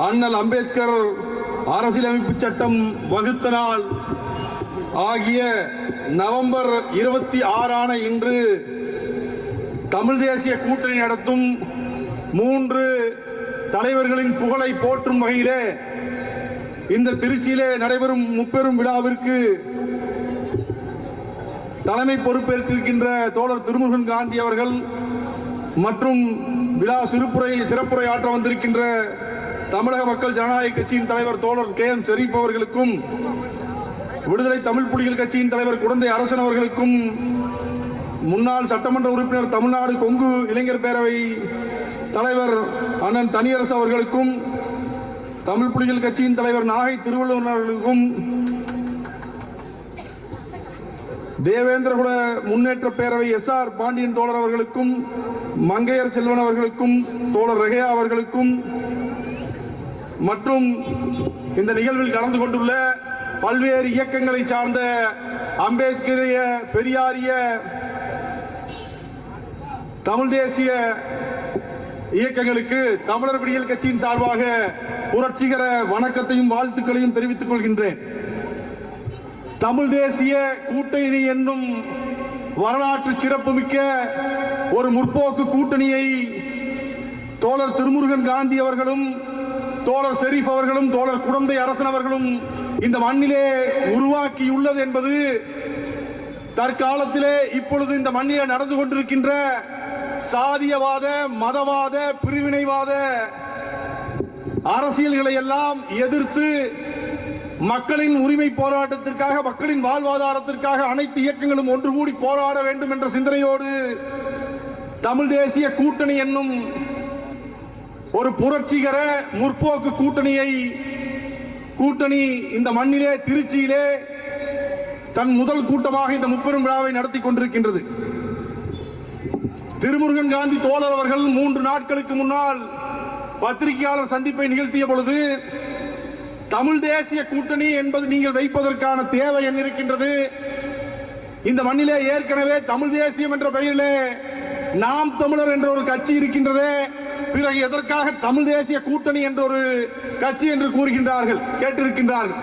அண்ணல் அம்பேத்கர் அரசியலமைப்பு சட்டம் வகுத்த நாள் ஆகிய நவம்பர் இருபத்தி ஆறான இன்று தமிழ் தேசிய கூட்டணி நடத்தும் மூன்று தலைவர்களின் புகழை போற்றும் வகையிலே இந்த திருச்சியிலே நடைபெறும் முப்பெரும் விழாவிற்கு தலைமை பொறுப்பேற்றிருக்கின்ற தோழர் திருமுருகன் காந்தி அவர்கள் மற்றும் விழா சிறுப்புரை சிறப்புரை ஆற்ற வந்திருக்கின்ற தமிழக மக்கள் ஜனநாயக கட்சியின் தலைவர் தோழர் கே எம் ஷெரீப் அவர்களுக்கும் விடுதலை தமிழ் புலிகள் கட்சியின் தலைவர் குழந்தை அரசன் அவர்களுக்கும் முன்னாள் சட்டமன்ற உறுப்பினர் தமிழ்நாடு கொங்கு இளைஞர் பேரவை தலைவர் அண்ணன் தனியரசு அவர்களுக்கும் தமிழ் புலிகள் கட்சியின் தலைவர் நாகை திருவள்ளுவர் அவர்களுக்கும் தேவேந்திரகுல முன்னேற்ற பேரவை எஸ் ஆர் பாண்டியன் தோழர் அவர்களுக்கும் மங்கையர் செல்வன் அவர்களுக்கும் தோழர் ரெகையா அவர்களுக்கும் மற்றும் இந்த நிகழ்வில் கலந்து கொண்டுள்ள பல்வேறு இயக்கங்களை சார்ந்த அம்பேத்கரிய பெரியாரிய தமிழ் தேசிய இயக்கங்களுக்கு தமிழர் விடியல் கட்சியின் சார்பாக புரட்சிகர வணக்கத்தையும் வாழ்த்துக்களையும் தெரிவித்துக் கொள்கின்றேன். தமிழ் தேசிய கூட்டணி என்னும் வரலாற்று சிறப்புமிக்க ஒரு முற்போக்கு கூட்டணியை தோழர் திருமுருகன் காந்தி அவர்களும் தோழர் ஷெரீப் அவர்களும் தோழர் குழந்தை அரசன் அவர்களும் இந்த மண்ணிலே உருவாக்கியுள்ளது என்பது தற்காலத்திலே இப்பொழுது இந்த மண்ணிலே நடந்து கொண்டிருக்கின்ற சாதியவாத மதவாத பிரிவினைவாத அரசியல்களை எல்லாம் எதிர்த்து மக்களின் உரிமை போராட்டத்திற்காக மக்களின் வாழ்வாதாரத்திற்காக அனைத்து இயக்கங்களும் ஒன்று கூடி போராட வேண்டும் என்ற சிந்தனையோடு தமிழ் தேசிய கூட்டணி என்னும் ஒரு புரட்சிகர முற்போக்கு கூட்டணியை கூட்டணி இந்த மண்ணிலே திருச்சியிலே தன் முதல் கூட்டமாக இந்த முப்பெரும் விழாவை நடத்தி கொண்டிருக்கின்றது. திருமுருகன் காந்தி தோழர் அவர்கள் மூன்று நாட்களுக்கு முன்னால் பத்திரிகையாளர் சந்திப்பை நிகழ்த்திய பொழுது தமிழ் தேசிய கூட்டணி என்பது நீங்கள் வைப்பதற்கான தேவை என்ன இருக்கின்றது இந்த மண்ணிலே ஏற்கனவே தமிழ் தேசியம் என்ற பெயரிலே நாம் தமிழர் என்ற ஒரு கட்சி இருக்கின்றதே. பிறகு எதற்காக தமிழ் தேசிய கூட்டணி என்ற ஒரு கட்சி என்று கூறுகின்றார்கள் கேட்டிருக்கின்றார்கள்.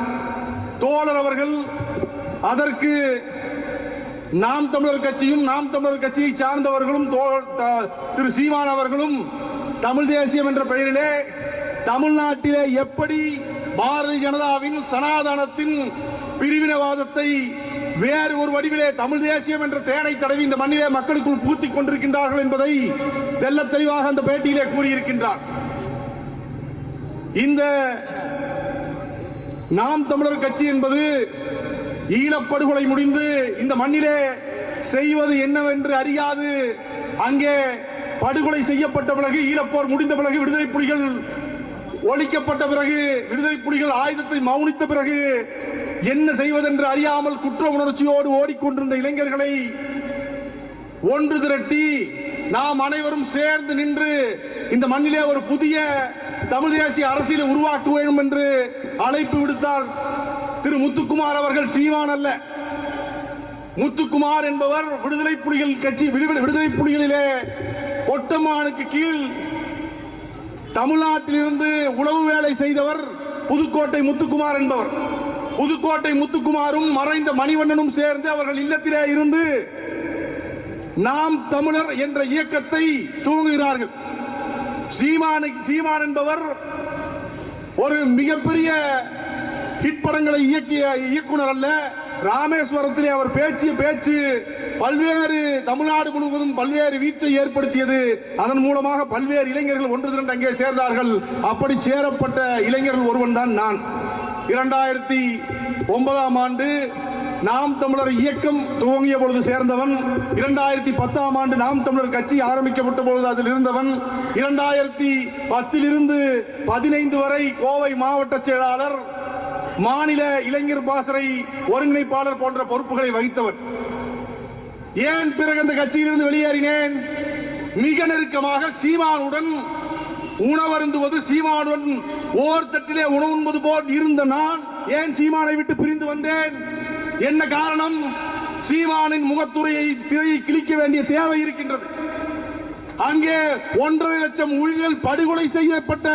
தோழர் அவர்கள் அதற்கு நாம் தமிழர் கட்சியும் நாம் தமிழர் கட்சியை சார்ந்தவர்களும் த- திரு சீமான் அவர்களும் தமிழ் தேசியம் என்ற பெயரிலே தமிழ்நாட்டிலே எப்படி பாரதிய ஜனதாவின் சனாதனத்தின் பிரிவினவாதத்தை வேறு ஒரு வடிவிலே தமிழ் தேசியம் என்ற தேனை தடவி இந்த மண்ணிலே மக்களுக்குள் பூத்திக் கொண்டிருக்கின்றார்கள் என்பதை தெல்ல தெளிவாக அந்த பேட்டியிலே கூறியிருக்கின்றார். இந்த நாம் தமிழர் கட்சி என்பது ஈழப்படுகொலை முடிந்து இந்த மண்ணிலே செய்வது என்னவென்று அறியாது. அங்கே படுகொலை செய்யப்பட்ட பிறகு ஈழப்போர் முடிந்த பிறகு விடுதலை புலிகள் ஒழிக்கப்பட்ட பிறகு விடுதலை புலிகள் ஆயுதத்தை மௌனித்த பிறகு என்ன செய்வதென்று அறியாமல் குற்ற உணர்ச்சியோடு ஓடிக்கொண்டிருந்த இளைஞர்களை ஒன்று திரட்டி நாம் அனைவரும் சேர்ந்து நின்று இந்த மண்ணிலே ஒரு புதிய தமிழ் தேசிய அரசியலை உருவாக்க வேண்டும் என்று அழைப்பு விடுத்தார் திரு முத்துக்குமார் அவர்கள். சீமான் அல்ல. முத்துக்குமார் என்பவர் விடுதலை புலிகள் கட்சி விடுதலை விடுதலை புலிகளிலே ஒட்டமானுக்கு கீழ் தமிழ்நாட்டிலிருந்து உளவு வேலை செய்தவர் புதுக்கோட்டை முத்துக்குமார் என்பவர். புதுக்கோட்டை முத்துக்குமாரும் மறைந்த மணிவண்ணனும் சேர்ந்து அவர்கள் இல்லத்திலே இருந்து நாம் தமிழர் என்ற இயக்கத்தை தூங்குகிறார்கள் சீமானை சீமான் என்பவர் ஒரு மிகப்பெரிய ஹிட் படங்களை இயக்கிய இயக்குனர் அல்ல. ராமேஸ்வரத்திலே அவர் பேச்சு பேச்சு பல்வேறு தமிழ்நாடு முழுவதும் பல்வேறு வீச்சை ஏற்படுத்தியது. அதன் மூலமாக பல்வேறு இளைஞர்கள் ஒன்று திரண்டு அங்கே சேர்ந்தார்கள். அப்படி சேரப்பட்ட இளைஞர்கள் ஒருவன் தான் நான். இரண்டாயிரத்தி ஒன்பதாம் ஆண்டு நாம் தமிழர் இயக்கம் துவங்கிய பொழுது சேர்ந்தவன். இரண்டாயிரத்தி பத்தாம் ஆண்டு நாம் தமிழர் கட்சி ஆரம்பிக்கப்பட்ட பொழுது அதில் இருந்தவன். இரண்டாயிரத்தி பத்திலிருந்து பதினைந்து வரை கோவை மாவட்ட செயலாளர் மாநில இளைஞர் பாசறை ஒருங்கிணைப்பாளர் போன்ற பொறுப்புகளை வகித்தவர். ஏன் பிறகு அந்த கட்சியிலிருந்து வெளியேறினேன்? மிக நெருக்கமாக சீமானுடன் உணவருந்துவது சீமானுடன் ஓர் தட்டிலே உணவுண்பது போல் இருந்த நான் ஏன் சீமானை விட்டு பிரிந்து வந்தேன்? என்ன காரணம்? சீமானின் முகத்துறையை திரையை கிழிக்க வேண்டிய தேவை இருக்கின்றது. அங்கே ஒன்றரை லட்சம் உயிர்கள் படுகொலை செய்யப்பட்ட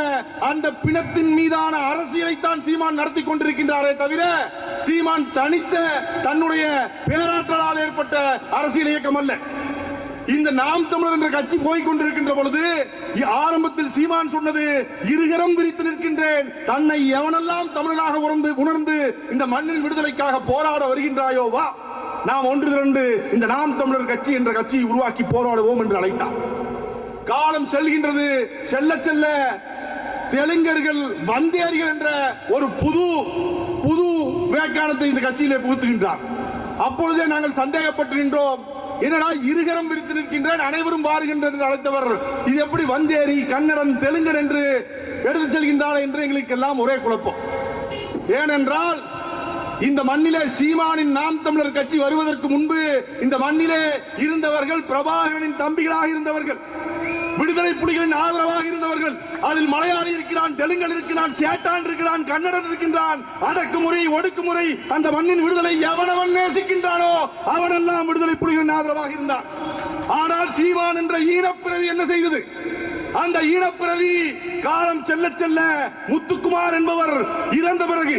அந்த பிணத்தின் மீதான அரசியலைத்தான் சீமான் நடத்தி கொண்டிருக்கின்றாரே தவிர சீமான் தனித்த தன்னுடைய பேராற்றலால் ஏற்பட்ட அரசியல் இயக்கம் அல்ல. இந்த நாம் தமிழர் என்ற கட்சி போய்கொண்டிருக்கின்ற பொழுது ஆரம்பத்தில் சீமான் சொன்னது இருகரம் விரித்து நிற்கின்றேன் தன்னை எவனெல்லாம் தமிழனாக உணர்ந்து உணர்ந்து இந்த மண்ணின் விடுதலைக்காக போராட வருகின்றாயோ வா. நாம் ஒன்று திரண்டு இந்த நாம் தமிழர் கட்சி என்ற கட்சியை உருவாக்கி போராடுவோம் என்று அழைத்தார். காலம் செல்கின்றது செல்ல செல்ல தெலுங்கர்கள் வந்தேரிகள் என்ற ஒரு புது புது வேக்கானத்தை இந்த கட்சியிலே புகுத்துகின்றார். அப்பொழுதே நாங்கள் சந்தேகப்பட்டு நின்றோம் என்னடா இருகரம் பிரித்து நிற்கின்றான் அனைவரும் வாருகின்ற அழைத்தவர். இது எப்படி வந்தேரி கன்னடன் தெலுங்கன் என்று எடுத்து செல்கின்றார் என்று எங்களுக்கு எல்லாம் ஒரே குழப்பம். ஏனென்றால் இந்த மண்ணிலே சீமானின் நாம் தமிழர் கட்சி வருவதற்கு முன்பு இந்த மண்ணிலே இருந்தவர்கள் பிரபாகரனின் தம்பிகளாக இருந்தவர்கள். விடுதலை புலிகளின் ஆதரவாக இருந்தவர்கள் அதில் மலையாளி இருக்கிறான் தெலுங்கன் இருக்கிறான் சேட்டான் இருக்கிறான் கன்னடன் இருக்கின்றான். அடக்குமுறை ஒடுக்குமுறை அந்த மண்ணின் விடுதலை எவனவன் நேசிக்கின்றானோ அவனெல்லாம் விடுதலை புலிகளின் ஆதரவாக இருந்தான். ஆனால் சீமான் என்ற ஈனப்பிறவி என்ன செய்தது? அந்த ஈனப்பிறவி காலம் செல்ல செல்ல முத்துக்குமார் என்பவர் இறந்த பிறகு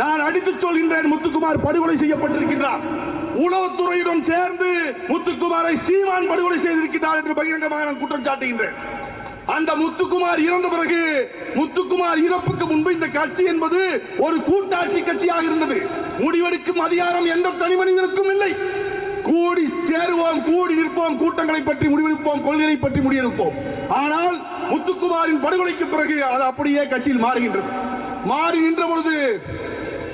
நான் அடித்துச் சொல்கின்றேன் முத்துக்குமார் படுகொலை செய்யப்பட்டிருக்கின்றார். உளவுத்துறையுடன் சேர்ந்து முத்துக்குமாரை சீமான் படுகொலை செய்திருக்கிறார் என்று பகிரங்கமாக நான் குற்றம் சாட்டுகின்றேன். அந்த முத்துக்குமார் இறந்த பிறகு முத்துக்குமார் இறப்புக்கு முன்பு இந்த கட்சி என்பது ஒரு கூட்டாட்சி கட்சியாக இருந்தது. முடிவெடுக்கும் அதிகாரம் எந்த தனி மனிதனுக்கும் இல்லை. கூடி சேருவோம் கூடி நிற்போம் கூட்டங்களை பற்றி முடிவெடுப்போம் கொள்கையை பற்றி முடிவெடுப்போம். ஆனால் முத்துக்குமாரின் படுகொலைக்கு பிறகு அது அப்படியே கட்சியில் மாறுகின்றது. மாறி நின்ற பொழுது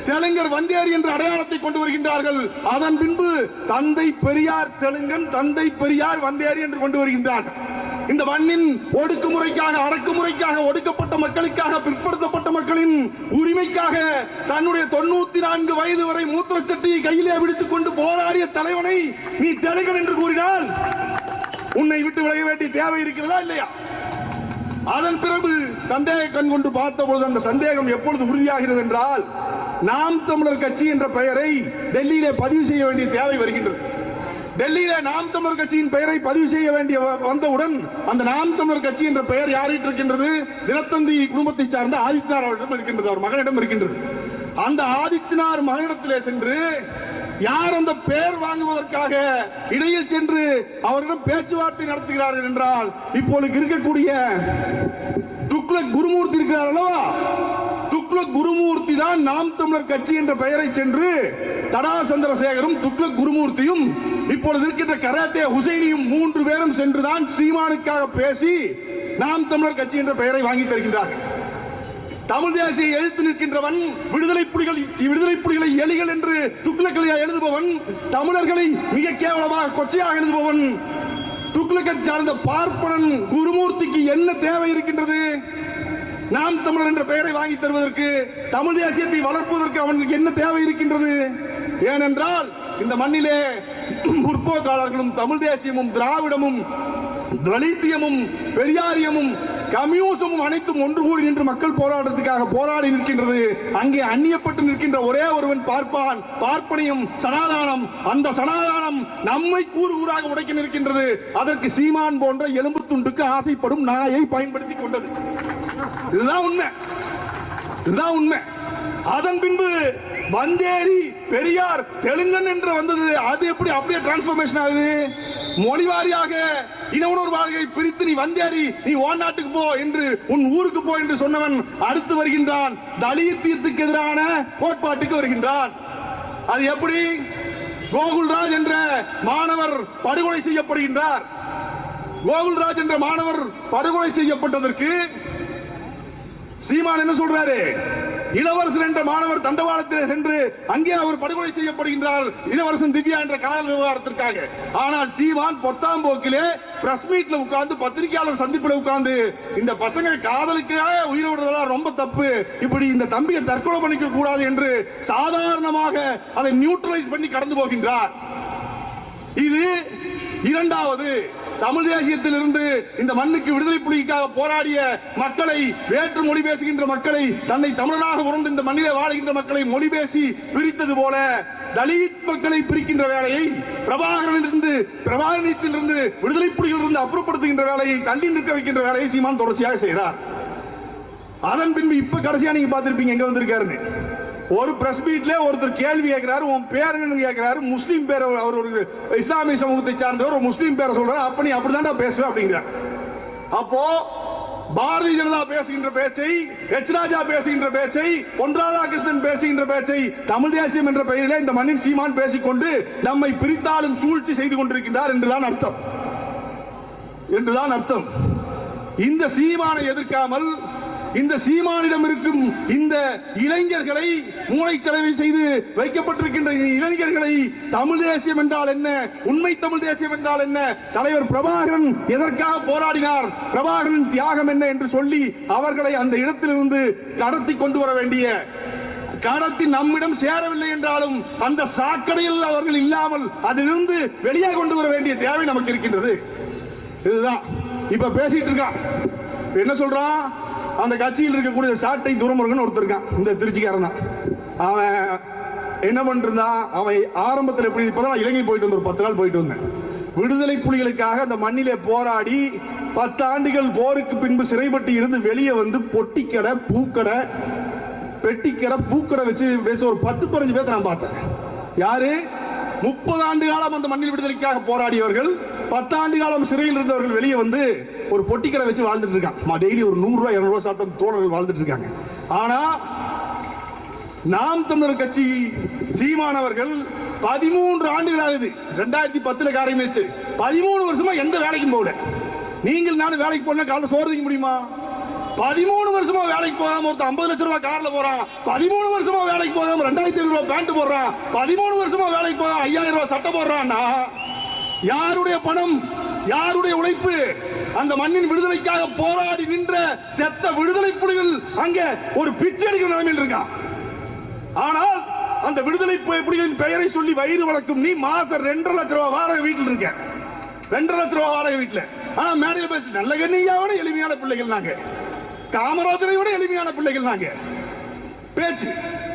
தெலுங்கர் வந்தேரி என்ற அடையாளத்தை கொண்டு வருகின்றார்கள். அதன் பின்பு தந்தை பெரியார் தெலுங்கன் தந்தை பெரியார் வந்தேரி என்று கொண்டு வருகின்றார். இந்த மண்ணின் ஒடுக்குமுறைக்காக அடக்குமுறைக்காக ஒடுக்கப்பட்ட மக்களுக்காக பிற்படுத்தப்பட்ட மக்களின் உரிமைக்காக தன்னுடைய தொண்ணூத்தி நான்கு வயது வரை மூத்திர சட்டியை கையிலே பிடித்துக் கொண்டு போராடிய தலைவனை நீ தெலுங்கன் என்று கூறினால் உன்னை விட்டு விலக வேண்டிய தேவை இருக்கிறதா இல்லையா? அதன் பிறகு சந்தேக கண் கொண்டு பார்த்த பொழுது அந்த சந்தேகம் எப்பொழுது உறுதியாகிறது என்றால் நாம் தமிழர் கட்சி என்ற பெயரை டெல்லியிலே பதிவு செய்ய வேண்டிய தேவை வருகின்றது. டெல்லியில நாம் தமிழர் கட்சியின் பெயரை பதிவு செய்ய வேண்டிய வ- வந்தவுடன் அந்த நாம் தமிழர் கட்சி என்ற பெயர் யாரிட்டு இருக்கின்றது? தினத்தந்தி குடும்பத்தை சார்ந்த ஆதித்யநாத் அவரிடம் இருக்கின்றது. அவர் மகனிடம் இருக்கின்றது. அந்த ஆதித்யநாத் மகனிடத்திலே சென்று யார் அந்த பெயர் வாங்குவதற்காக இடையில் சென்று அவரிடம் பேச்சுவார்த்தை நடத்துகிறார்கள் என்றால் இப்போது இருக்கக்கூடிய துக்ளக் குருமூர்த்தி இருக்கிறார் அல்லவா? துக்ளக் குருமூர்த்தி தான் நாம் தமிழர் கட்சி என்ற பெயரை சென்று தடா சந்திரசேகரும் துக்ளக் குருமூர்த்தியும் இப்பொழுது இருக்கின்ற கராத்தே ஹுசைனியும் மூன்று பேரும் சென்றுதான் சீமானுக்காக பேசி நாம் தமிழர் கட்சி என்ற பெயரை வாங்கி தருகின்றார்கள். தமிழ் தேசியை எழுத்து நிற்கின்றவன் விடுதலை புலிகள் விடுதலை புலிகளை எலிகள் என்று துக்ளக்கலையா எழுதுபவன் தமிழர்களை மிக கேவலமாக கொச்சையாக எழுதுபவன் துக்ளக்கை சார்ந்த பார்ப்பனன் குருமூர்த்திக்கு என்ன தேவை இருக்கின்றது? நாம் தமிழர் என்ற பெயரை வாங்கி தருவதற்கு தமிழ் தேசியத்தை வளர்ப்பதற்கு அவனுக்கு என்ன தேவை இருக்கின்றது? ஏனென்றால் இந்த மண்ணிலே முற்போக்காளர்களும் தமிழ் தேசியமும் திராவிடமும் தலித்தியமும் பெரியாரியமும் கம்யூனிசமும் அனைத்தும் ஒன்று கூடி நின்று மக்கள் போராட்டத்துக்காக போராடி நிற்கின்றது. அங்கே அந்நியப்பட்டு நிற்கின்ற ஒரே ஒருவன் பார்ப்பான். பார்ப்பனையும் சனாதானம். அந்த சனாதானம் நம்மை கூறு கூறாக உடைக்க நிற்கின்றது. அதற்கு சீமான் போன்ற எலும்பு துண்டுக்கு ஆசைப்படும் நாயை பயன்படுத்தி கொண்டது. இதுதான் உண்மை. இதுதான் உண்மை. அதன் பின்பு வந்தேரி பெரியார் தெலுங்கன் என்று வந்தது. அது எப்படி அப்படியே டிரான்ஸ்பர்மேஷன் ஆகுது? மொழி வாரியாக இனவுணர் பிரித்து நீ வந்தேரி நீ ஓன் நாட்டுக்கு போ என்று உன் ஊருக்கு போ என்று சொன்னவன் அடுத்து வருகின்றான். தலியத்தியத்துக்கு எதிரான கோட்பாட்டுக்கு வருகின்றான். அது எப்படி? கோகுல்ராஜ் என்ற மாணவர் படுகொலை செய்யப்படுகின்றார். கோகுல்ராஜ் என்ற மாணவர் படுகொலை செய்யப்பட்டதற்கு சீமான் என்ன சொல்றாரு? இளவரசன் என்ற மாணவர் தண்டவாளத்தில் சென்று அங்கே அவர் படுகொலை செய்யப்படுகின்றார் இளவரசன் திவ்யா என்ற காதல் விவகாரத்திற்காக. ஆனால் சீமான் பொத்தாம் போக்கிலே பிரஸ் மீட்ல உட்கார்ந்து பத்திரிகையாளர் சந்திப்பில் உட்கார்ந்து இந்த பசங்க காதலுக்காக உயிரை விடுறதெல்லாம் ரொம்ப தப்பு இப்படி இந்த தம்பியை தற்கொலை பண்ணிக்க கூடாது என்று சாதாரணமாக அதை நியூட்ரலைஸ் பண்ணி கடந்து போகின்றார். இது இரண்டாவது தமிழ் தேசியத்திலிருந்து இந்த மண்ணுக்கு விடுதலை புலிக்காக போராடிய மக்களை வேற்று மொழி பேசுகின்ற மக்களை தன்னை தமிழனாக உணர்ந்து இந்த மண்ணிலே வாழ்கின்ற மக்களை மொழி பேசி பிரித்தது போல தலித் மக்களை பிரிக்கின்ற வேலையை பிரபாகரனிலிருந்து பிரபாகரத்திலிருந்து விடுதலை புலிகளிலிருந்து அப்புறப்படுத்துகின்ற வேலையை தள்ளி நிற்க வைக்கின்ற வேலையை சீமான் தொடர்ச்சியாக செய்கிறார். அதன் பின்பு இப்ப கடைசியா நீங்க பார்த்திருப்பீங்க எங்க வந்திருக்காருன்னு. ஒரு பிரஸ் மீட்ல ஒருத்தர் கேள்வி கேட்கிறாரு உன் பேர் என்னன்னு கேட்கிறாரு முஸ்லீம் பேர் அவர் ஒரு இஸ்லாமிய சமூகத்தை சார்ந்தவர் ஒரு முஸ்லீம் பேரை சொல்றாரு அப்ப நீ அப்படிதான்டா பேசுவேன் அப்படிங்கிறார். அப்போ பாரதிய ஜனதா பேசுகின்ற பேச்சை எச் ராஜா பேசுகின்ற பேச்சை பொன் ராதாகிருஷ்ணன் பேசுகின்ற பேச்சை தமிழ் தேசியம் என்ற பெயரிலே இந்த மண்ணின் சீமான் பேசிக்கொண்டு நம்மை பிரித்தாலும் சூழ்ச்சி செய்து கொண்டிருக்கின்றார் என்றுதான் அர்த்தம். என்றுதான் அர்த்தம். இந்த சீமானை எதிர்க்காமல் இந்த சீமானிடம் இருக்கும் இந்த இளைஞர்களை மூளைச்சலவை செய்து வைக்கப்பட்டிருக்கின்ற இளைஞர்களை தமிழ் தேசியம் என்றால் என்ன? உண்மை தமிழ் தேசியம் என்றால் என்ன? தலைவர் பிரபாகரன் எதற்காக போராடினார்? பிரபாகரன் தியாகம் என்ன என்று சொல்லி அவர்களை அந்த இடத்திலிருந்து கடத்தி கொண்டு வர வேண்டிய கடத்தி நம்மிடம் சேரவில்லை என்றாலும் அந்த சாக்கடையில் அவர்கள் இல்லாமல் அதிலிருந்து வெளியே கொண்டு வர வேண்டிய தேவை நமக்கு இருக்கின்றது. இதுதான். இப்ப பேசிட்டு இருக்கான் என்ன சொல்றான் அந்த கட்சியில் இருக்கக்கூடிய சாட்டை துரமுருகன் ஒருத்தர் இருக்கான். இந்த திருச்சிக்காரன் தான். அவன் என்ன பண்ணிருந்தான்? அவன் ஆரம்பத்தில் எப்படி இப்போ தான் இலங்கை போயிட்டு வந்து ஒரு பத்து நாள் போயிட்டு வந்தேன். விடுதலை புலிகளுக்காக அந்த மண்ணிலே போராடி பத்து ஆண்டுகள் போருக்கு பின்பு சிறைப்பட்டு இருந்து வெளியே வந்து பொட்டிக்கடை பூக்கடை பெட்டிக்கடை பூக்கடை வச்சு வச்சு ஒரு பத்து பதினஞ்சு பேர்த்த நான் பார்த்தேன். யாரு? முப்பது ஆண்டு காலம் அந்த மண்ணில் விடுதலைக்காக போராடியவர்கள் பத்தாண்டு காலம் சிறையில் இருந்தவர்கள் வெளியே வந்து ஒரு பொட்டிக்கடை வச்சு வாழ்ந்துட்டு இருக்காங்க டெய்லி ஒரு நூறு ரூபாய் இருநூறு சாப்பிட்டு தோழர்கள் வாழ்ந்துட்டு இருக்காங்க ஆனா நாம் தமிழர் கட்சி சீமானவர்கள் பதிமூன்று ஆண்டுகள் ஆகுது ரெண்டாயிரத்தி பத்துல காரியம் வச்சு பதிமூணு வருஷமா எந்த வேலைக்கும் போகல. நீங்கள் நானும் வேலைக்கு போனா காலைல சோறு முடியுமா? பதிமூணு வருஷமா வேலைக்கு போகாம ஒருத்த ஐம்பது லட்சம் ரூபாய் கார்ல போறான். பதிமூணு வருஷமா வேலைக்கு போகாம ரெண்டாயிரத்தி ஐநூறு ரூபாய் பேண்ட் போடுறான். பதிமூணு வருஷமா வேலைக்கு போகாம ஐயாயிரம் ரூபாய் சட்டை போடுறான்னா யாருடைய பணம் யாருடைய உழைப்பு? அந்த மண்ணின் விடுதலைக்காக போராடி நின்ற செத்த விடுதலை புலிகள் அங்க ஒரு பிச்சை எடுக்கிற நிலைமையில் இருக்கான் ஆனால் அந்த விடுதலை புலிகளின் பெயரை சொல்லி வயிறு வளர்க்கும் நீ மாசம் ரெண்டரை லட்சம் ரூபாய் வாடகை வீட்டில் இருக்க. ரெண்டரை லட்சம் ரூபாய் வாடகை வீட்டில். ஆனா மேடையில் பேசி நல்ல கண்ணியாவோட எளிமையான பிள்ளைகள் நாங்க. காமராஜரை விட எளிமையான பிள்ளைகள் நாங்க. பேச்சு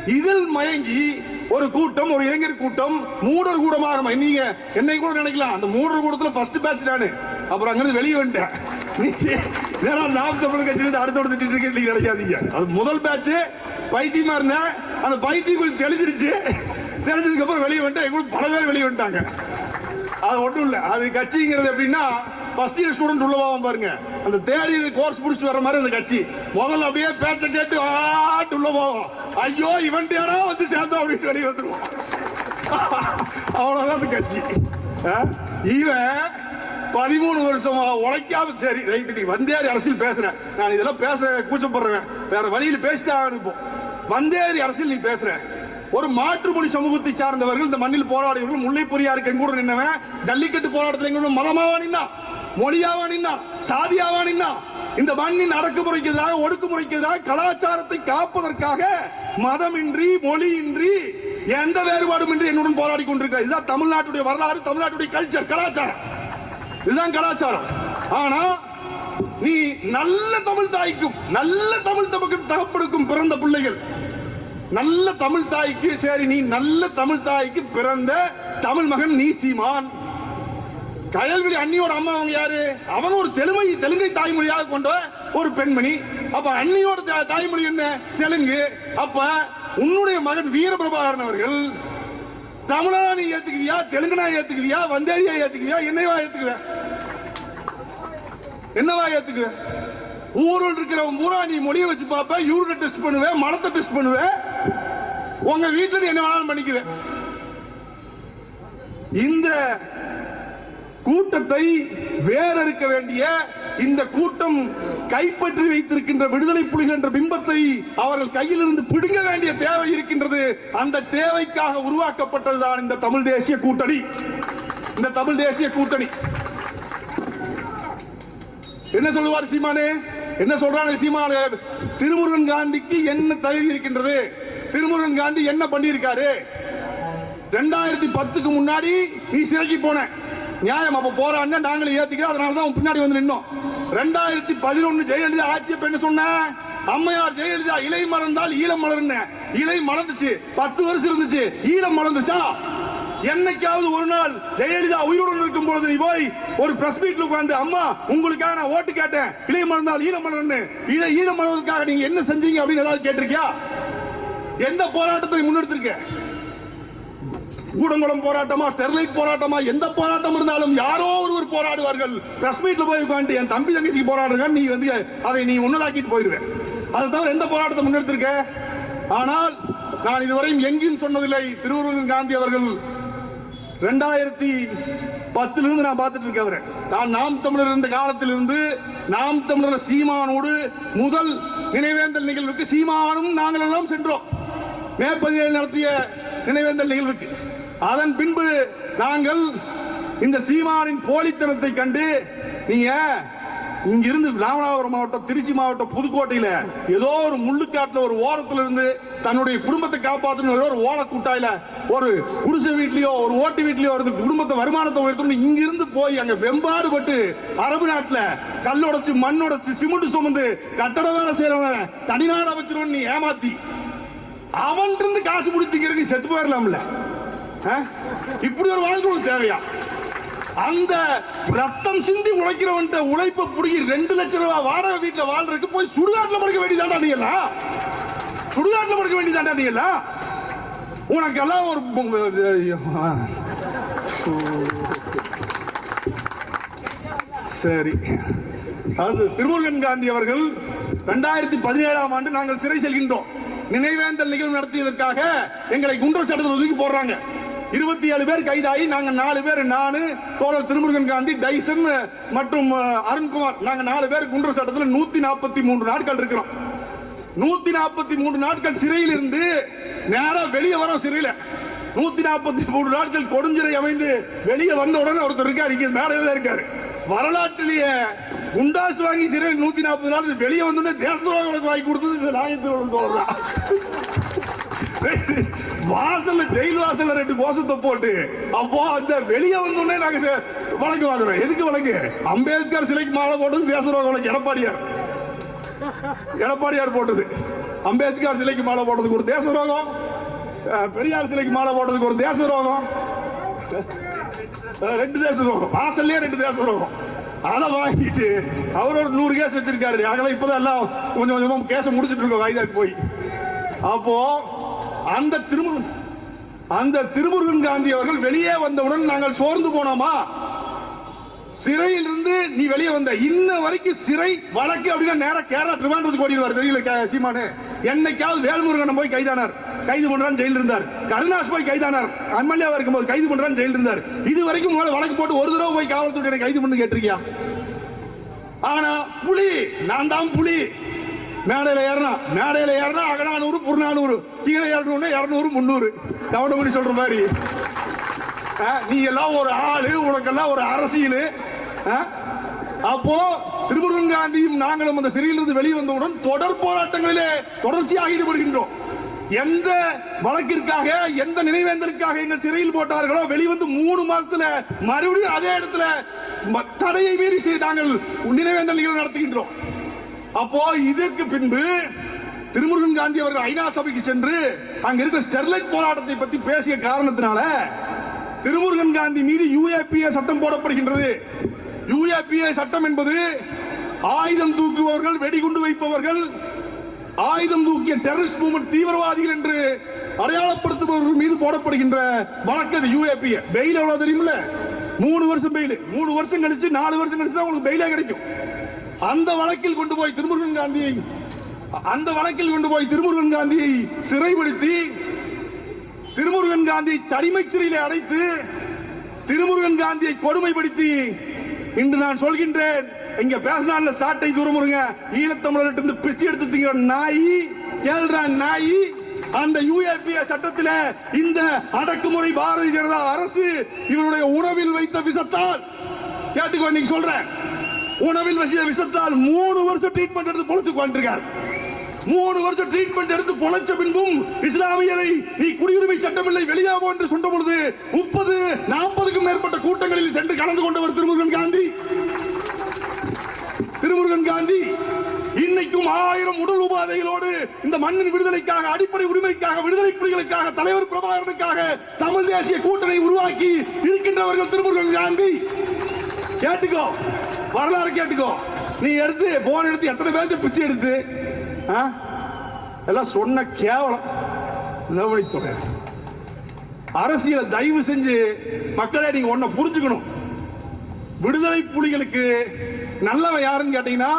இதில் மயங்கி ஒரு கூட்டம் ஒரு இளைஞர் கூட்டம் மூடர் கூடமாக மை- நீங்க என்னை கூட நினைக்கலாம். அந்த மூடர் கூட்டத்துல ஃபர்ஸ்ட் பேட்ச் நானு. அப்புறம் அங்கிருந்து வெளியே வந்துட்டேன். ஏன்னா நாம் தமிழ் கட்சியிலிருந்து அடுத்தடுத்து அடுத்த இருக்கேன் நீங்க நினைக்காதீங்க. அது முதல் பேட்ச் பைத்தியமா இருந்தேன். அந்த பைத்தியம் கொஞ்சம் தெளிஞ்சிருச்சு. தெளிஞ்சதுக்கு அப்புறம் வெளியே வந்துட்டேன். எங்களுக்கு பல பேர் வெளியே வந்துட்டாங்க. அது ஒன்றும் இல்லை. அது கட்சிங்கிறது எப்படின்னா ஃபர்ஸ்ட் இயர் ஸ்டூடெண்ட் உள்ள போவான் பாருங்க. அந்த தேர்ட் இயர் கோர்ஸ் முடிச்சு வர மாதிரி அந்த கட்சி. முதல்ல அப்படியே பேச்சை கேட்டு ஆட்டு உள்ள போவோம் ஐயோ இவன் யாரோ வந்து சேர்ந்தோம் அப்படின்னு வெளியே வந்துருவோம் அவ்வளவுதான் அந்த கட்சி. ஆ? இவன் பதிமூணு வருஷமா உழைக்காம சரி. ரைட் நீ வந்தேரி அரசியல் பேசுறேன் நான் இதெல்லாம் பேச கூச்சப்படுறேன் வேற வழியில் பேசிதான் இருப்போம் வந்தேரி அரசியல் நீ பேசுற. ஒரு மாற்றுமொழி சமூகத்தை சார்ந்தவர்கள் இந்த மண்ணில் போராடியவர்கள் முல்லை பொறியாருக்கு கூட நின்னவன் ஜல்லிக்கட்டு போராட்டத்தில் எங்க கூட மதமாவா நின்னா? மொழியாவா நின்னா இந்த மண்ணின் அடக்குமுறைக்கு எதிராக ஒடுக்குமுறைக்கு எதிராக கலாச்சாரத்தை காப்பதற்காக மதமின்றி மொழியின்றி எந்த வேறுபாடும் இன்றி என்னுடன் போராடி கொண்டிருக்கிறார் இதுதான் தமிழ்நாட்டுடைய வரலாறு தமிழ்நாட்டுடைய கல்ச்சர் கலாச்சாரம். இதுதான் கலாச்சாரம். ஆனா நீ நல்ல தமிழ் தாய்க்கும் நல்ல தமிழ் தமக்கும் தகப்படுக்கும் பிறந்த பிள்ளைகள் நல்ல தமிழ் தாய்க்கு சரி நீ நல்ல தமிழ் தாய்க்கு பிறந்த தமிழ் மகன் நீ சீமான். கயல்விழி அண்ணியோட அம்மா அவங்க யாரு? அவங்க ஒரு தெலுமை தெலுங்கை தாய்மொழியாக கொண்ட ஒரு பெண்மணி. அப்ப அண்ணியோட தாய்மொழி என்ன? தெலுங்கு. அப்ப உன்னுடைய மகன் வீரபிரபாகரன் அவர்கள் தமிழனா நீ ஏத்துக்குவியா தெலுங்குனா ஏத்துக்குவியா வந்தேரியா ஏத்துக்குவியா என்னவா ஏத்துக்குவ? என்னவா ஏத்துக்குவ? ஊரில் இருக்கிறவன் பூரா நீ மொழியை வச்சு பார்ப்ப யூரினை டெஸ்ட் பண்ணுவேன் மனத்தை டெஸ்ட் பண்ணுவேன் உங்க வீட்டுல நீ என்ன வேணாலும் பண்ணிக்குவேன் இந்த கூட்டத்தை வேறறுக்க வேண்டிய இந்த கூட்டம் கைப்பற்றி வைத்திருக்கின்ற விடுதலை புலிகள் என்ற பிம்பத்தை அவர்கள் கையிலிருந்து பிடுங்க வேண்டிய தேவை இருக்கின்றது. அந்த தேவைக்காக உருவாக்கப்பட்டதுதான் இந்த தமிழ் தேசிய கூட்டணி. இந்த தமிழ் தேசிய கூட்டணி. என்ன சொல்லுவார் சீமானே? என்ன சொல்றாங்க சீமானே? திருமுருகன் காந்திக்கு என்ன தகுதி இருக்கின்றது? திருமுருகன் காந்தி என்ன பண்ணியிருக்காரு? ரெண்டாயிரத்தி பத்துக்கு முன்னாடி நீ சிறைக்கு போன. நியாயம் அப்ப அண்ணன் நாங்களும் ஏத்திக்கிறோம். அதனால தான் பின்னாடி வந்து நின்னோம். ரெண்டாயிரத்தி பதினொன்னு ஜெயலலிதா ஆட்சியை அப்ப என்ன சொன்ன? அம்மையார் ஜெயலலிதா இலை மலர்ந்தால் ஈழம் மலர்ன இலை மலர்ந்துச்சு. பத்து வருஷம் இருந்துச்சு. ஈழம் மலர்ந்துச்சா? என்னைக்காவது ஒரு நாள் ஜெயலலிதா உயிருடன் இருக்கும் பொழுது நீ போய் ஒரு பிரஸ் மீட்ல உட்கார்ந்து அம்மா உங்களுக்காக நான் ஓட்டு கேட்டேன். இலை மலர்ந்தால் ஈழம் மலர்னு இலை ஈழம் மலர்வதற்காக நீங்க என்ன செஞ்சீங்க அப்படின்னு ஏதாவது கேட்டிருக்கியா? எந்த போராட்டத்தை முன்னெடுத்திருக்க? கூடங்குளம் போராட்டமா ஸ்டெர்லைட் போராட்டமா எந்த போராட்டம் இருந்தாலும் யாரோ ஒருவர் போராடுவார்கள். பிரஸ் மீட்ல போய் உட்காந்து என் தம்பி தங்கச்சிக்கு போராடுங்க நீ வந்து அதை நீ உன்னதாக்கிட்டு போயிடுவேன். அதை தவிர எந்த போராட்டத்தை முன்னெடுத்திருக்க? ஆனால் நான் இதுவரையும் எங்கேயும் சொன்னதில்லை. திருவள்ளுவர் காந்தி அவர்கள் ரெண்டாயிரத்தி பத்துல இருந்து நான் பார்த்துட்டு இருக்கேன் அவரை. நான் நாம் தமிழர் இருந்த காலத்திலிருந்து நாம் தமிழர் சீமானோடு முதல் நினைவேந்தல் நிகழ்வுக்கு சீமானும் நாங்கள் எல்லாம் சென்றோம். மே பதினேழு நடத்திய நினைவேந்தல் நிகழ்வுக்கு. அதன் பின்பு நாங்கள் இந்த சீமானின் போலித்தனத்தை கண்டு நீங்க இங்கிருந்து ராமநாதபுரம் மாவட்டம் திருச்சி மாவட்டம் புதுக்கோட்டையில ஏதோ ஒரு முள்ளுக்காட்டுல ஒரு ஓரத்துல இருந்து தன்னுடைய குடும்பத்தை காப்பாற்றணும் ஏதோ ஒரு ஓலக்கூட்டாயில ஒரு குடிசை வீட்லயோ ஒரு ஓட்டு வீட்லயோ ஒரு குடும்பத்தை வருமானத்தை உயர்த்தணும் இங்கிருந்து போய் அங்க வெம்பாடுபட்டு அரபு நாட்டுல கல் உடைச்சு மண் உடைச்சு சிமெண்ட் சுமந்து கட்டட வேலை செய்யறவன் தனிநாடு அமைச்சிருவன் நீ ஏமாத்தி அவன் இருந்து காசு முடித்துக்கிறதுக்கு செத்து போயிடலாம்ல இப்படி ஒரு வாழ்க்கை உனக்கு தேவையா? அந்த ரத்தம் சிந்தி உழைக்கிறவன்ட்ட உழைப்பை பிடிக்கி ரெண்டு லட்சம் ரூபாய் வாடகை வீட்டில் வாழ்றதுக்கு போய் சுடுகாட்டில் படுக்க வேண்டியதாண்டா நீ சுடுகாட்டில் சுடுகாட்டுல படுக்க வேண்டியதாண்டா நீ எல்லாம். உனக்கெல்லாம் ஒரு சரி. அது திருமுருகன் காந்தி அவர்கள் ரெண்டாயிரத்தி பதினேழாம் ஆண்டு நாங்கள் சிறை செல்கின்றோம். நினைவேந்தல் நிகழ்வு நடத்தியதற்காக எங்களை குண்டர் சட்டத்தில் ஒதுக்கி போடுறாங்க. இருபத்தி ஏழு பேர் கைதாகி நாங்க நாலு பேர் நானு தோழர் திருமுருகன் காந்தி டைசன் மற்றும் அருண்குமார். நாங்க நாலு பேர் குண்டர் சட்டத்தில் நூத்தி நாற்பத்தி மூன்று நாட்கள் இருக்கிறோம். நூத்தி நாற்பத்தி மூன்று நாட்கள் சிறையில் இருந்து நேரம் வெளியே வரோம் சிறையில. நூத்தி நாற்பத்தி மூன்று நாட்கள் கொடுஞ்சிறை அமைந்து வெளியே வந்த உடனே ஒருத்தர் இருக்காரு இங்க மேடையில தான் இருக்காரு. வரலாற்றிலேயே குண்டாசு வாங்கி சிறையில் நூத்தி நாற்பது நாள் வெளியே வந்தோடனே தேச துரோகம் வாங்கி கொடுத்தது இந்த நாயத்திரோட தோழர் வாசல்ல ஜெயில் வாசல்ல ரெண்டு கோஷத்தை போட்டு அப்போ அந்த வெளியே வந்தோடனே நாங்க வழக்கு வாங்குறோம். எதுக்கு வழக்கு? அம்பேத்கர் சிலைக்கு மாலை போட்டது தேசரோக வழக்கு. எடப்பாடியார். எடப்பாடியார் போட்டது. அம்பேத்கர் சிலைக்கு மாலை போட்டதுக்கு ஒரு தேச ரோகம் பெரியார் சிலைக்கு மாலை போட்டதுக்கு ஒரு தேச ரோகம் ரெண்டு தேச ரோகம் வாசல்லே ரெண்டு தேச ரோகம் அதை வாங்கிட்டு அவர் ஒரு நூறு கேஸ் வச்சிருக்காரு. அதெல்லாம் இப்பதான் எல்லாம் கொஞ்சம் கொஞ்சமா கேஸை முடிச்சிட்டு இருக்கோம். வாய்தாக்கு போய். அப்போ அந்த திருமுருகன் அந்த திருமுருகன் காந்தி அவர்கள் வெளியே வந்தவுடன் நாங்கள் சோர்ந்து போனோமா? சிறையில் இருந்து நீ வெளியே வந்த இன்ன வரைக்கும் சிறை வழக்கு அப்படின்னா நேரம் கேரளா ட்ரிவாண்டத்துக்கு ஓடிடுவார் வெளியில் க- சீமானு. என்னைக்காவது வேல்முருகன் போய் கைதானார். கைது பண்றான் ஜெயில் இருந்தார். கருணாஸ் போய் கைதானார். எம்எல்ஏவா இருக்கும்போது கைது பண்றான் ஜெயில் இருந்தார். இது வரைக்கும் உங்களை வழக்கு போட்டு ஒரு தடவை போய் காவல்துறை என்னை கைது பண்ணு கேட்டிருக்கியா? ஆனா புலி நான் தான் புலி. மேடையில் ஏறினா மேடையில் ஏறினா அகநானூறு புறநானூறு கீழே ஏறணும்னா இரநூறு முந்நூறு. கவனம் பண்ணி சொல்ற மாதிரி. ஆ, நீ எல்லாம் ஒரு ஆளு உனக்கெல்லாம் ஒரு அரசியல். ஆ? அப்போ திருமுருகன் காந்தியும் நாங்களும் அந்த சிறையிலிருந்து வெளியே வந்தவுடன் தொடர் போராட்டங்களிலே தொடர்ச்சியாக ஈடுபடுகின்றோம். எந்த வழக்கிற்காக எந்த நினைவேந்தலுக்காக எங்கள் சிறையில் போட்டார்களோ வெளிவந்து மூணு மாசத்துல மறுபடியும் அதே இடத்துல தடையை மீறி நாங்கள் நினைவேந்தல் நிகழ்வு நடத்துகின்றோம். அப்போ இதற்கு பின்பு திருமுருகன் காந்தி அவர்கள் ஐநா சபைக்கு சென்று அங்க இருக்கிற ஸ்டெர்லைட் போராட்டத்தை பத்தி பேசிய காரணத்தினால திருமுருகன் காந்தி மீது யூஏபிஏ சட்டம் போடப்படுகின்றது. யூஏபிஏ சட்டம் என்பது ஆயுதம் தூக்குபவர்கள் வெடிகுண்டு வைப்பவர்கள் ஆயுதம் தூக்கிய டெரரிஸ்ட் மூமெண்ட் தீவிரவாதிகள் என்று அடையாளப்படுத்துபவர்கள் மீது போடப்படுகின்ற வழக்கு அது பெயில் எவ்வளவு தெரியுமில்ல? மூணு வருஷம் பெயில். மூணு வருஷம் கழிச்சு நாலு வருஷம் கழிச்சு தான் உங்களுக்கு பெயிலே கிடைக்கும். அந்த வழக்கில் கொண்டு போய் திருமுருகன் காந்தியை அந்த வழக்கில் கொண்டு போய் திருமுருகன் காந்தியை சிறைப்படுத்தி திருமுருகன் காந்தியை தனிமை சிறையிலே அடைத்து திருமுருகன் காந்தியை கொடுமைப்படுத்தி இன்று நான் சொல்கின்றேன் இங்க பேசினால சாட்டை தூரமுருங்க ஈழத்தமிழர்கிட்ட இருந்து பிச்சை எடுத்து திங்கிற நாய் கேள்ற நாய் அந்த யூஏபிஏ சட்டத்தில் இந்த அடக்குமுறை பாரதிய ஜனதா அரசு இவருடைய உறவில் வைத்த விஷத்தால் கேட்டுக்கோ இன்னைக்கு சொல்றேன். உணவில் வசிய விஷத்தால் மூணு வருஷம் ட்ரீட்மெண்ட் எடுத்து பொழைச்சு கொண்டிருக்கார். மூணு வருஷம் ட்ரீட்மெண்ட் எடுத்து பொழைச்ச பின்பும் இஸ்லாமியரை நீ குடியுரிமை சட்டமில்லை வெளியாகும் என்று சொன்ன பொழுது முப்பது நாற்பதுக்கும் மேற்பட்ட கூட்டங்களில் சென்று கலந்து கொண்டவர் திருமுருகன் காந்தி. திருமுருகன் காந்தி இன்னைக்கும் ஆயிரம் உடல் உபாதைகளோடு இந்த மண்ணின் விடுதலைக்காக அடிப்படை உரிமைக்காக விடுதலை புலிகளுக்காக தலைவர் பிரபாகரனுக்காக தமிழ் தேசிய கூட்டணி உருவாக்கி இருக்கின்றவர்கள் திருமுருகன் காந்தி. கேட்டுக்கோ. வரலாறு கேட்டுக்கோ. நீ எடுத்து போன் எடுத்து எத்தனை பேருக்கு பிச்சை எடுத்து ஆ? எல்லாம் சொன்ன கேவலம். நிலவழித்துறை அரசியலை தயவு செஞ்சு மக்களே நீங்க ஒன்ன புரிஞ்சுக்கணும். விடுதலை புலிகளுக்கு நல்லவன் யாருன்னு கேட்டீங்கன்னா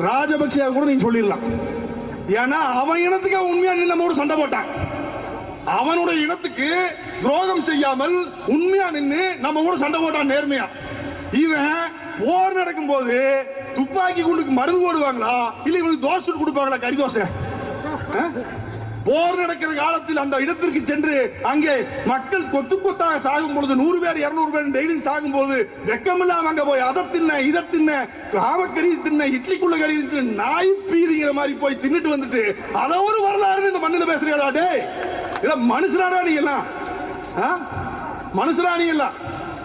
ராஜபக்சே கூட நீங்க சொல்லிடலாம். ஏன்னா அவன் இனத்துக்கு உண்மையா நின்று நம்மோடு சண்டை போட்டான். அவனுடைய இனத்துக்கு துரோகம் செய்யாமல் உண்மையா நின்று நம்ம கூட சண்டை போட்டான் நேர்மையா. இவன் போர் நடக்கும் போது துப்பாக்கி குண்டுக்கு மருந்து போடுவாங்களா? இல்ல இவனுக்கு தோசை கொடுப்பாங்களா கறி தோசை? போர் நடக்கிற காலத்தில் அந்த இடத்திற்கு சென்று அங்கே மக்கள் கொத்து கொத்தாக சாகும் பொழுது நூறு பேர் இருநூறு பேர் டெய்லி சாகும் போது வெக்கமில்லாம அங்க போய் அதை தின்ன இதை தின்ன காவக்கறி தின்ன இட்லிக்குள்ள கறி தின்ன நாய் பீதிங்கிற மாதிரி போய் தின்னுட்டு வந்துட்டு அத ஒரு வரலாறு இந்த மண்ணில் பேசுறீங்களா டே இல்ல மனுஷனாடா நீ எல்லாம்? ஆ? மனுஷனா நீ எல்லாம்?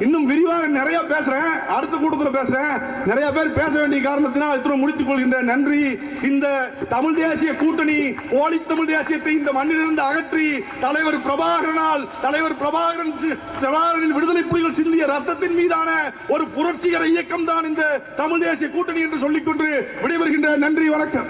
இன்னும் விரிவாக நிறைய பேசுறேன். அடுத்த கூட்டத்தில் பேசுறேன். நிறைய பேர் பேச வேண்டிய காரணத்தினால் இத்தனை முடித்துக் கொள்கின்றேன். நன்றி. இந்த தமிழ் தேசிய கூட்டணி போலி தமிழ் தேசியத்தை இந்த மண்ணிலிருந்து அகற்றி தலைவர் பிரபாகரனால் தலைவர் பிரபாகரன் பிரபாகரனின் விடுதலை புலிகள் சிந்திய ரத்தத்தின் மீதான ஒரு புரட்சிகர இயக்கம் தான் இந்த தமிழ் தேசிய கூட்டணி என்று சொல்லிக்கொண்டு விடைபெறுகின்ற நன்றி. வணக்கம்.